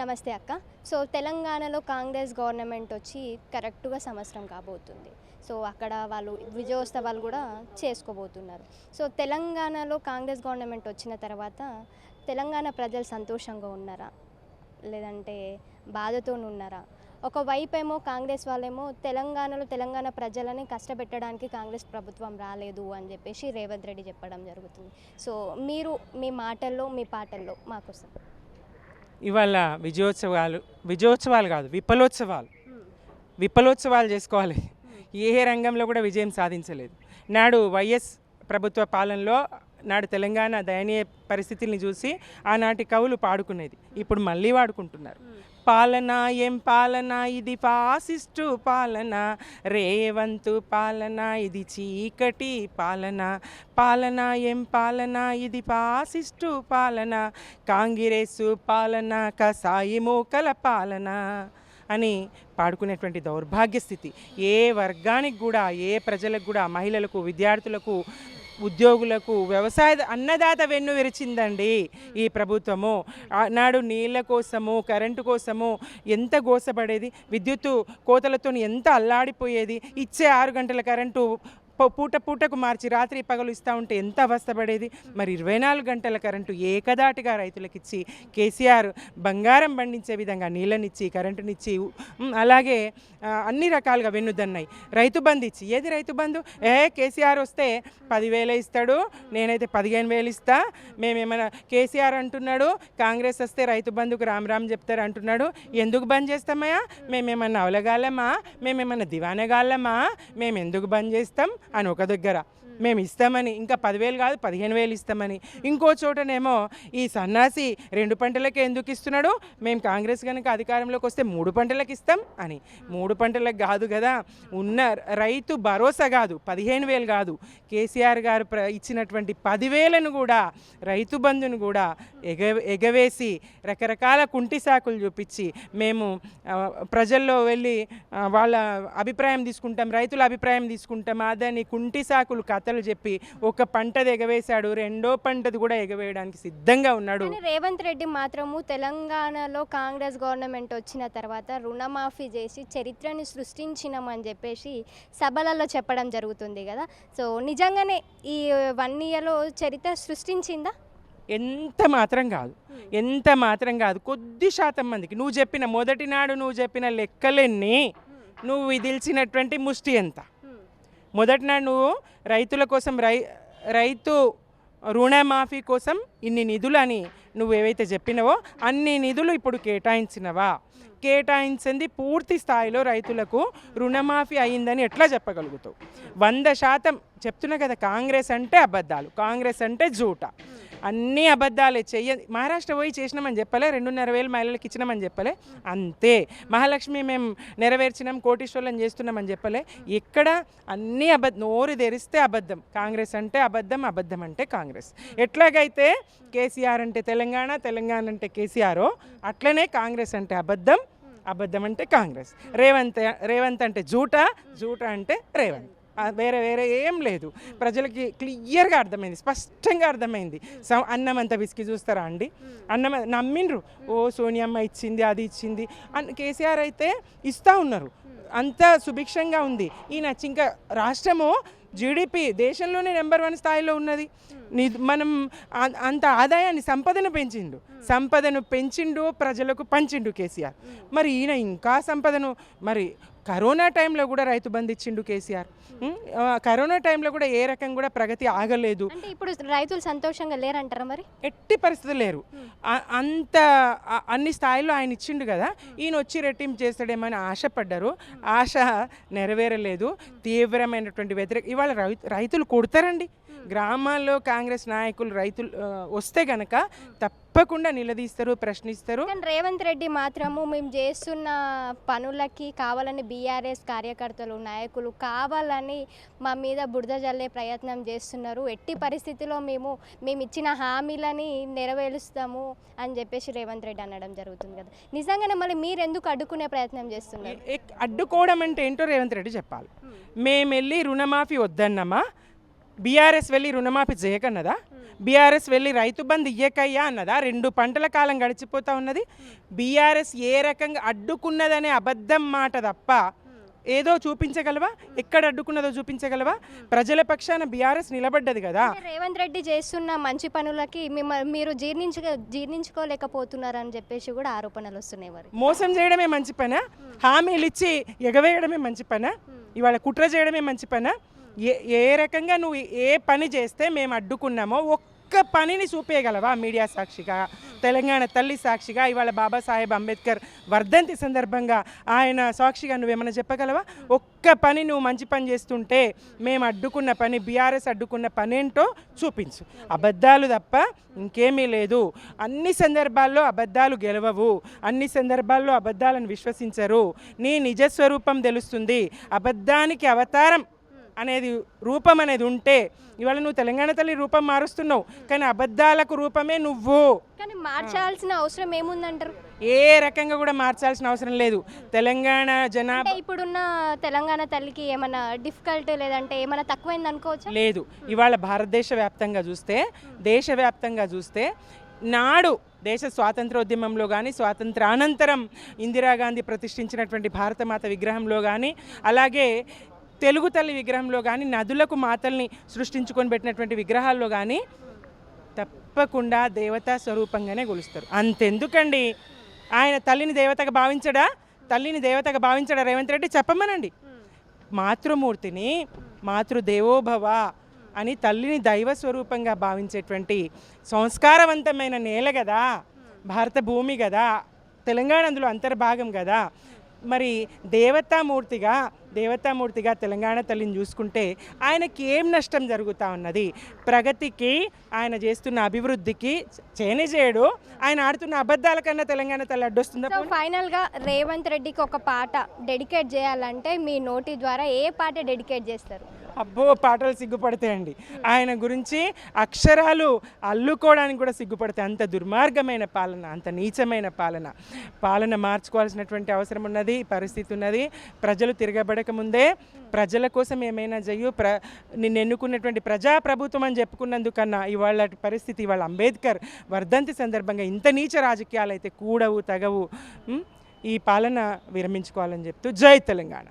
నమస్తే అక్క. సో తెలంగాణలో కాంగ్రెస్ గవర్నమెంట్ వచ్చి కరెక్ట్గా సంవత్సరం కాబోతుంది. సో అక్కడ వాళ్ళు విజయోత్సవాలు కూడా చేసుకోబోతున్నారు. సో తెలంగాణలో కాంగ్రెస్ గవర్నమెంట్ వచ్చిన తర్వాత తెలంగాణ ప్రజలు సంతోషంగా ఉన్నారా? లేదంటే బాధతో ఉన్నారా? ఒకవైపు ఏమో కాంగ్రెస్ వాళ్ళేమో తెలంగాణలో తెలంగాణ ప్రజలని కష్టపెట్టడానికి కాంగ్రెస్ ప్రభుత్వం రాలేదు అని చెప్పేసి రేవంత్ రెడ్డి చెప్పడం జరుగుతుంది. సో మీరు మీ మాటల్లో మీ పాటల్లో మాకోసం. ఇవాళ విజయోత్సవాలు విజయోత్సవాలు కాదు విఫలోత్సవాలు విఫలోత్సవాలు చేసుకోవాలి. ఏ రంగంలో కూడా విజయం సాధించలేదు. నాడు వైఎస్ ప్రభుత్వ పాలనలో నాడు తెలంగాణ దయనీయ పరిస్థితుల్ని చూసి ఆనాటి కవులు పాడుకునేది. ఇప్పుడు మళ్ళీ వాడుకుంటున్నారు. పాలన ఏం పాలన? ఇది ఫాసిస్టు పాలన. రేవంతు పాలన ఇది చీకటి పాలన. పాలన ఏం పాలన? ఇది ఫాసిస్టు పాలన. కాంగ్రెసు పాలన కసాయి మూకల పాలన అని పాడుకునేటువంటి దౌర్భాగ్య స్థితి ఏ వర్గానికి కూడా ఏ ప్రజలకు కూడా మహిళలకు విద్యార్థులకు ఉద్యోగులకు వ్యవసాయ అన్నదాత వెన్ను విరిచిందండి ఈ ప్రభుత్వము. ఆ నాడు నీళ్ళ కోసము కరెంటు కోసము ఎంత గోసపడేది? విద్యుత్తు కోతలతో ఎంత అల్లాడిపోయేది? ఇచ్చే ఆరు గంటల కరెంటు పూట పూటకు మార్చి రాత్రి పగలు ఇస్తూ ఉంటే ఎంత అవస్థపడేది? మరి ఇరవై నాలుగు గంటల కరెంటు ఏకదాటిగా రైతులకు ఇచ్చి కేసీఆర్ బంగారం పండించే విధంగా నీళ్ళనిచ్చి కరెంటునిచ్చి అలాగే అన్ని రకాలుగా వెన్నుదన్నాయి రైతు బంధు ఇచ్చి. ఏది రైతు బంధు? ఏ కేసీఆర్ వస్తే పదివేలు ఇస్తాడు నేనైతే పదిహేను వేలు ఇస్తా మేమేమైనా కేసీఆర్ అంటున్నాడు కాంగ్రెస్ వస్తే రైతు బంధుకు రామ్ రామ్ చెప్తారు అంటున్నాడు ఎందుకు బంద్ చేస్తామయ్యా? మేమేమన్నా అవలగాలమా మేమేమన్నా దివానగాలమా మేము ఎందుకు బంద్ చేస్తాం? అని ఒక దగ్గర మేము ఇస్తామని ఇంకా పదివేలు కాదు పదిహేను వేలు ఇస్తామని. ఇంకో చోటనేమో ఈ సన్నాసి రెండు పంటలకు ఎందుకు ఇస్తున్నాడు? మేము కాంగ్రెస్ కనుక అధికారంలోకి వస్తే మూడు పంటలకు ఇస్తాం అని. మూడు పంటలకు కాదు కదా ఉన్న రైతు భరోసా కాదు పదిహేను వేలు కాదు. కేసీఆర్ గారు ప్ర ఇచ్చినటువంటి పదివేలను కూడా రైతు బంధును కూడా ఎగ ఎగవేసి రకరకాల కుంటి సాకులు చూపించి మేము ప్రజల్లో వెళ్ళి వాళ్ళ అభిప్రాయం తీసుకుంటాం రైతుల అభిప్రాయం తీసుకుంటాం అదని కుంటి సాకులు కథ కథలు చెప్పి ఒక పంటది ఎగవేశాడు రెండో పంటది కూడా ఎగవేయడానికి సిద్ధంగా ఉన్నాడు. రేవంత్ రెడ్డి మాత్రము తెలంగాణలో కాంగ్రెస్ గవర్నమెంట్ వచ్చిన తర్వాత రుణమాఫీ చేసి చరిత్రని సృష్టించినామని చెప్పేసి సభలలో చెప్పడం జరుగుతుంది కదా. సో నిజంగానే ఈ వన్ ఇయర్లో చరిత్ర సృష్టించిందా? ఎంత మాత్రం కాదు. ఎంత మాత్రం కాదు. కొద్ది శాతం మందికి. నువ్వు చెప్పిన మొదటి నాడు నువ్వు చెప్పిన లెక్కలెన్ని నువ్వు విధిల్చినటువంటి ముష్టి ఎంత? మొదటి నువ్వు రైతుల కోసం రై రైతు రుణమాఫీ కోసం ఇన్ని నిధులని నువ్వు ఏవైతే చెప్పినవో అన్ని నిధులు ఇప్పుడు కేటాయించినవా? కేటాయించింది పూర్తి స్థాయిలో రైతులకు రుణమాఫీ అయిందని ఎట్లా చెప్పగలుగుతావు? వంద శాతం చెప్తున్నా కదా కాంగ్రెస్ అంటే అబద్ధాలు కాంగ్రెస్ అంటే జూట. అన్నీ అబద్ధాలే చెయ్య మహారాష్ట్ర పోయి చేసినామని చెప్పలే రెండున్నర వేలు మహిళలకు ఇచ్చినామని చెప్పలే. అంతే. మహాలక్ష్మి మేము నెరవేర్చినాం కోటీశ్వర్లను చేస్తున్నామని చెప్పలే. ఇక్కడ అన్నీ అబద్ధం నోరు తెరిస్తే అబద్ధం. కాంగ్రెస్ అంటే అబద్ధం అబద్ధం అంటే కాంగ్రెస్. ఎట్లాగైతే కేసీఆర్ అంటే తెలంగాణ తెలంగాణ అంటే కేసీఆర్ అట్లనే కాంగ్రెస్ అంటే అబద్ధం అబద్ధం అంటే కాంగ్రెస్. రేవంత్ రేవంత్ అంటే జూట జూట అంటే రేవంత్. వేరే వేరే ఏం లేదు. ప్రజలకి క్లియర్గా అర్థమైంది స్పష్టంగా అర్థమైంది. అన్నం అంత విసికి చూస్తారా అండి? అన్నం నమ్మిండ్రు. ఓ సోనియమ్మ ఇచ్చింది అది ఇచ్చింది. అన్ కేసీఆర్ అయితే ఇస్తూ ఉన్నారు. అంత సుభిక్షంగా ఉంది. ఈయన ఇంకా రాష్ట్రము జీడిపి దేశంలోనే నెంబర్ వన్ స్థాయిలో ఉన్నది. ని మనం అంత ఆదాయాన్ని సంపదను పెంచిండు. సంపదను పెంచిండు ప్రజలకు పంచిండు కేసీఆర్. మరి ఈయన ఇంకా సంపదను మరి కరోనా టైంలో కూడా రైతు బంధు ఇచ్చిండు కేసీఆర్ కరోనా టైంలో కూడా ఏ రకం కూడా ప్రగతి ఆగలేదు. ఇప్పుడు రైతులు సంతోషంగా లేరంటారా మరి? ఎట్టి పరిస్థితులు లేరు. అంత అన్ని స్థాయిలో ఆయన ఇచ్చిండు కదా. ఈయన వచ్చి రెట్టింపు చేస్తాడేమని ఆశపడ్డారు. ఆశ నెరవేరలేదు. తీవ్రమైనటువంటి వ్యతిరేక ఇవాళ రైతు రైతులు కొడతారండి. గ్రామాల్లో కాంగ్రెస్ నాయకులు రైతులు వస్తే గనక తప్పకుండా నిలదీస్తారు ప్రశ్నిస్తారు. కానీ రేవంత్ రెడ్డి మాత్రము మేము చేస్తున్న పనులకి కావాలని బీఆర్ఎస్ కార్యకర్తలు నాయకులు కావాలని మా మీద బురద జల్లే ప్రయత్నం చేస్తున్నారు. ఎట్టి పరిస్థితిలో మేము మేము ఇచ్చిన హామీలని నెరవేరుస్తాము అని చెప్పేసి రేవంత్ రెడ్డి అనడం జరుగుతుంది కదా. నిజంగానే మళ్ళీ మీరు ఎందుకు అడ్డుకునే ప్రయత్నం చేస్తున్నారు? అడ్డుకోవడం అంటే ఏంటో రేవంత్ రెడ్డి చెప్పాలి. మేము వెళ్ళి రుణమాఫీ వద్దన్నమా? బీఆర్ఎస్ వెళ్ళి రుణమాఫీ చేయకన్నదా? బీఆర్ఎస్ వెళ్ళి రైతు బంధు ఇయ్యకయ్యా అన్నదా? రెండు పంటల కాలం గడిచిపోతా ఉన్నది. బీఆర్ఎస్ ఏ రకంగా అడ్డుకున్నదనే అబద్ధం మాట తప్ప ఏదో చూపించగలవా? ఎక్కడ అడ్డుకున్నదో చూపించగలవా? ప్రజల పక్షాన బీఆర్ఎస్ నిలబడ్డది కదా. రేవంత్ రెడ్డి చేస్తున్న మంచి పనులకి మీరు జీర్ణించ జీర్ణించుకోలేకపోతున్నారని చెప్పేసి కూడా ఆరోపణలు వస్తున్నాయి మరి. మోసం చేయడమే మంచి పనా? హామీలు ఇచ్చి ఎగవేయడమే మంచి పనా? ఇవాళ కుట్ర చేయడమే మంచి పనా? ఏ ఏ రకంగా నువ్వు ఏ పని చేస్తే మేము అడ్డుకున్నామో ఒక్క పనిని చూపేయగలవా మీడియా సాక్షిగా తెలంగాణ తల్లి సాక్షిగా ఇవాళ బాబాసాహెబ్ అంబేద్కర్ వర్ధంతి సందర్భంగా ఆయన సాక్షిగా నువ్వేమైనా చెప్పగలవా? ఒక్క పని నువ్వు మంచి పని చేస్తుంటే మేము అడ్డుకున్న పని బీఆర్ఎస్ అడ్డుకున్న పని ఏంటో చూపించు. అబద్ధాలు తప్ప ఇంకేమీ లేదు. అన్ని సందర్భాల్లో అబద్ధాలు గెలవవు. అన్ని సందర్భాల్లో అబద్ధాలను విశ్వసించరు. నీ నిజస్వరూపం తెలుస్తుంది. అబద్ధానికి అవతారం అనేది రూపం అనేది ఉంటే ఇవాళ నువ్వు తెలంగాణ తల్లి రూపం మారుస్తున్నావు కానీ అబద్ధాలకు రూపమే నువ్వు. కానీ మార్చాల్సిన అవసరం ఏముందంటారు? ఏ రకంగా కూడా మార్చాల్సిన అవసరం లేదు. తెలంగాణ జనాభా ఇప్పుడున్న తెలంగాణ తల్లికి ఏమైనా డిఫికల్ట్ లేదంటే ఏమైనా తక్కువైంది అనుకోవచ్చా? లేదు. ఇవాళ భారతదేశ వ్యాప్తంగా చూస్తే దేశవ్యాప్తంగా చూస్తే నాడు దేశ స్వాతంత్రోద్యమంలో కానీ స్వాతంత్రానంతరం ఇందిరాగాంధీ ప్రతిష్ఠించినటువంటి భారతమాత విగ్రహంలో కానీ అలాగే తెలుగు తల్లి విగ్రహంలో కానీ నదులకు మాతల్ని సృష్టించుకొని పెట్టినటువంటి విగ్రహాల్లో కానీ తప్పకుండా దేవతా స్వరూపంగానే కొలుస్తారు అంతెందుకండి? ఆయన తల్లిని దేవతగా భావించడా? తల్లిని దేవతగా భావించడా రేవంత్ రెడ్డి? చెప్పమనండి. మాతృమూర్తిని మాతృదేవోభవ అని తల్లిని దైవ స్వరూపంగా భావించేటువంటి సంస్కారవంతమైన నేల కదా భారత భూమి కదా తెలంగాణ అందులో అంతర్భాగం కదా మరి దేవతామూర్తిగా దేవతామూర్తిగా తెలంగాణ తల్లిని చూసుకుంటే ఆయనకి ఏం నష్టం జరుగుతూ ఉన్నది? ప్రగతికి ఆయన చేస్తున్న అభివృద్ధికి చేని చేయడు ఆయన ఆడుతున్న అబద్ధాల కన్నా తెలంగాణ తల్లి అడ్డొస్తుందా ఫైనల్గా రేవంత్ రెడ్డికి ఒక పాట డెడికేట్ చేయాలంటే మీ నోటి ద్వారా ఏ పాట డెడికేట్ చేస్తారు? అబ్బో పాటలు సిగ్గుపడతాయండి ఆయన గురించి అక్షరాలు అల్లుకోవడానికి కూడా సిగ్గుపడతాయి. అంత దుర్మార్గమైన పాలన అంత నీచమైన పాలన. పాలన మార్చుకోవాల్సినటువంటి అవసరం ఉన్నది పరిస్థితి ఉన్నది. ప్రజలు తిరగబడక ముందే ప్రజల కోసం ఏమైనా చెయ్యు ప్ర నిన్ను ఎన్నుకున్నటువంటి ప్రజాప్రభుత్వం అని చెప్పుకున్నందుకన్నా ఇవాళ పరిస్థితి ఇవాళ అంబేద్కర్ వర్ధంతి సందర్భంగా ఇంత నీచ రాజకీయాలు అయితే కూడవు తగవు ఈ పాలన విరమించుకోవాలని చెప్తూ జై తెలంగాణ.